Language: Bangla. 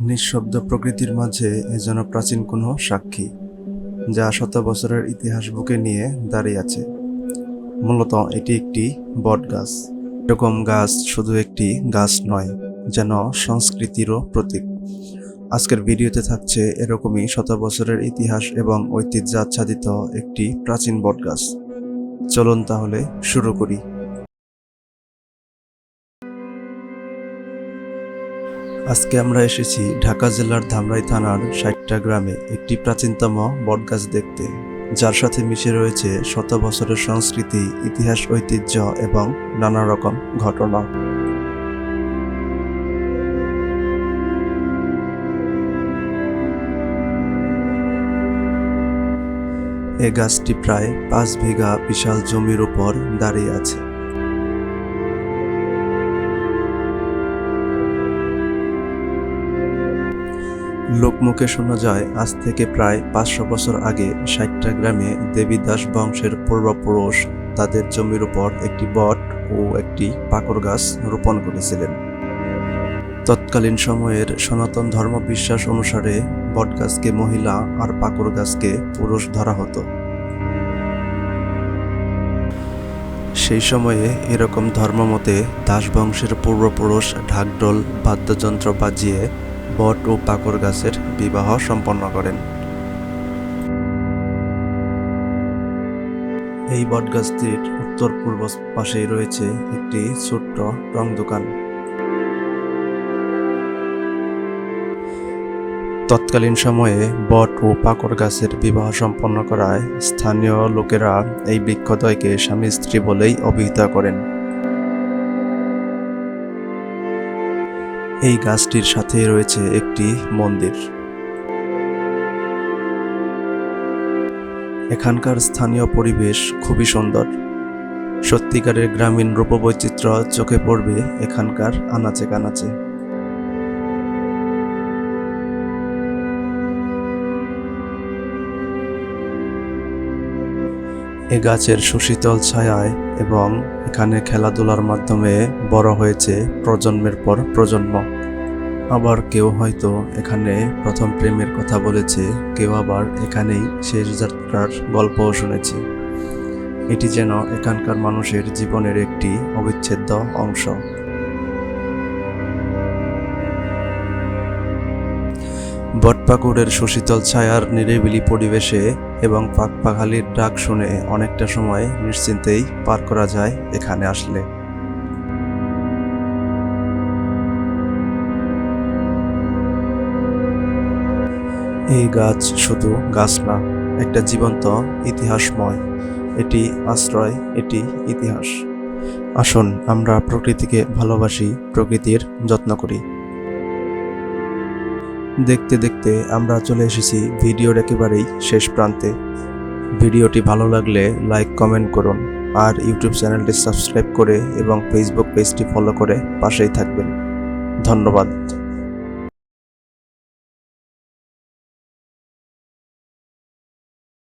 নিঃশব্দ প্রকৃতির মাঝে এ যেন প্রাচীন কোনো সাক্ষী, যা শত বছরের ইতিহাস বুকে নিয়ে দাঁড়িয়ে আছে। মূলত এটি একটি বট গাছ। এরকম গাছ শুধু একটি গাছ নয়, যেন সংস্কৃতিরও প্রতীক। আজকের ভিডিওতে থাকছে এরকমই শত বছরের ইতিহাস এবং ঐতিহ্য আচ্ছাদিত একটি প্রাচীন বট গাছ। চলুন তাহলে শুরু করি। আজকে আমরা এসেছি ঢাকা জেলার ধামরাই থানার ষাটটা গ্রামে একটি প্রাচীনতম বটগাছ দেখতে, যার সাথে মিশে রয়েছে শত বছরের সংস্কৃতি, ইতিহাস, ঐতিহ্য এবং নানা রকম ঘটনা। এ গাছটি প্রায় পাঁচ বিঘা বিশাল জমির উপর দাঁড়িয়ে আছে। লোকমুখে শোনা যায়, আজ থেকে প্রায় পাঁচশো বছর আগে ষাটটা গ্রামে দেবীদাস বংশের পূর্বপুরুষ তাদের জমির উপর একটি বট ও একটি পাকড় গাছ রোপণ করেছিলেন। তৎকালীন সময়ের সনাতন ধর্ম বিশ্বাস অনুসারে বটগাছকে মহিলা আর পাকড় গাছকে পুরুষ ধরা হতো। সেই সময়ে এরকম ধর্মমতে দাস বংশের পূর্বপুরুষ ঢাকঢোল, বাদ্যযন্ত্র বাজিয়ে বট ও পাকড় গাছের বিবাহ সম্পন্ন করেন। এই বটগাছটির উত্তর পূর্ব পাশেই রয়েছে একটি ছোট্ট রং দোকান। তৎকালীন সময়ে বট ও পাকড় গাছের বিবাহ সম্পন্ন করায় স্থানীয় লোকেরা এই বৃক্ষদ্বয়কে স্বামী স্ত্রী বলেই অভিহিত করেন। এই গাছটির সাথে রয়েছে একটি মন্দির। এখানকার স্থানীয় পরিবেশ খুবই সুন্দর। সত্যিকারের গ্রামীণ রূপবৈচিত্র্য চোখে পড়বে এখানকার আনাচে কানাচে। এ গাছের সুশীতল ছায়ায় এবং এখানে খেলাধুলার মাধ্যমে বড় হয়েছে প্রজন্মের পর প্রজন্ম। আবার কেউ হয়তো এখানে প্রথম প্রেমের কথা বলেছে, কেউ আবার এখানেই শেষ যাত্রার গল্পও শুনেছি। এটি যেন এখানকার মানুষের জীবনের একটি অবিচ্ছেদ্য অংশ। বটপাকুড়ের সুশীতল ছায়ার নিরিবিলি পরিবেশে এবং পাকপাখালির ডাক শুনে অনেকটা সময় নিশ্চিন্তেই পার করা যায় এখানে আসলে। এই গাছ শুধু গাছ না, একটা জীবন্ত ইতিহাসময়। এটি আশ্রয়, এটি ইতিহাস। আসুন আমরা প্রকৃতিকে ভালোবাসি, প্রকৃতির যত্ন করি। দেখতে দেখতে আমরা চলে এসেছি ভিডিওর একেবারেই শেষ প্রান্তে। ভিডিওটি ভালো লাগলে লাইক, কমেন্ট করুন আর ইউটিউব চ্যানেলটি সাবস্ক্রাইব করে এবং ফেসবুক পেজটি ফলো করে পাশেই থাকবেন। ধন্যবাদ।